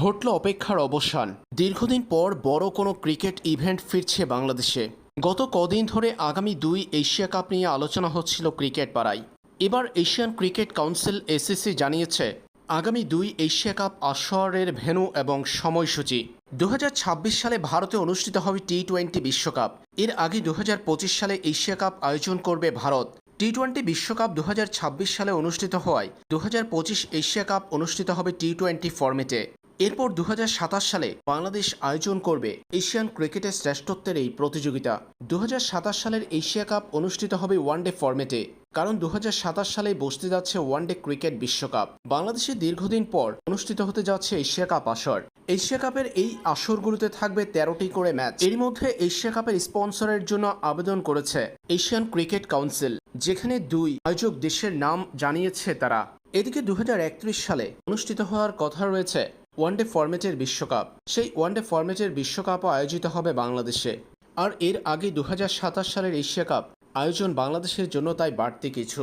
ঘটল অপেক্ষার অবসান। দীর্ঘদিন পর বড় কোনো ক্রিকেট ইভেন্ট ফিরছে বাংলাদেশে। গত কদিন ধরে আগামী দুই এশিয়া কাপ নিয়ে আলোচনা হচ্ছিল ক্রিকেট পাড়ায়। এবার এশিয়ান ক্রিকেট কাউন্সিল এসিসি জানিয়েছে, আগামী দুই এশিয়া কাপ আসরের ভেন্যু এবং সময়সূচি। দু হাজার ছাব্বিশ সালে ভারতে অনুষ্ঠিত হবে টি টোয়েন্টি বিশ্বকাপ। এর আগে দু হাজার পঁচিশ সালে এশিয়া কাপ আয়োজন করবে ভারত। টি টোয়েন্টি বিশ্বকাপ দু হাজার ছাব্বিশ সালে অনুষ্ঠিত হওয়ায় দু হাজার পঁচিশ এশিয়া কাপ অনুষ্ঠিত হবে টি টোয়েন্টি ফরম্যাটে। এরপর দু হাজার সাতাশ সালে বাংলাদেশ আয়োজন করবে এশিয়ান ক্রিকেটের শ্রেষ্ঠত্বের এই প্রতিযোগিতা। দু হাজার সাতাশ সালের এশিয়া কাপ অনুষ্ঠিত হবে ওয়ানডে ফর্মেটে কারণ দু সালে বসতে যাচ্ছে ওয়ানডে ক্রিকেট বিশ্বকাপ। বাংলাদেশে দীর্ঘদিন পর অনুষ্ঠিত হতে যাচ্ছে এশিয়া কাপ আসর। এশিয়া কাপের এই আসরগুলোতে থাকবে তেরোটি করে ম্যাচ। এরই মধ্যে এশিয়া কাপের স্পন্সরের জন্য আবেদন করেছে এশিয়ান ক্রিকেট কাউন্সিল, যেখানে দুই আয়োজক দেশের নাম জানিয়েছে তারা। এদিকে দু হাজার একত্রিশ সালে অনুষ্ঠিত হওয়ার কথা রয়েছে ওয়ানডে ফরম্যাটের বিশ্বকাপ। সেই ওয়ানডে ফরম্যাটের বিশ্বকাপও আয়োজিত হবে বাংলাদেশে। আর এর আগে দু হাজার সাতাশ সালের এশিয়া কাপ আয়োজন বাংলাদেশের জন্য তাই বাড়তি কিছু।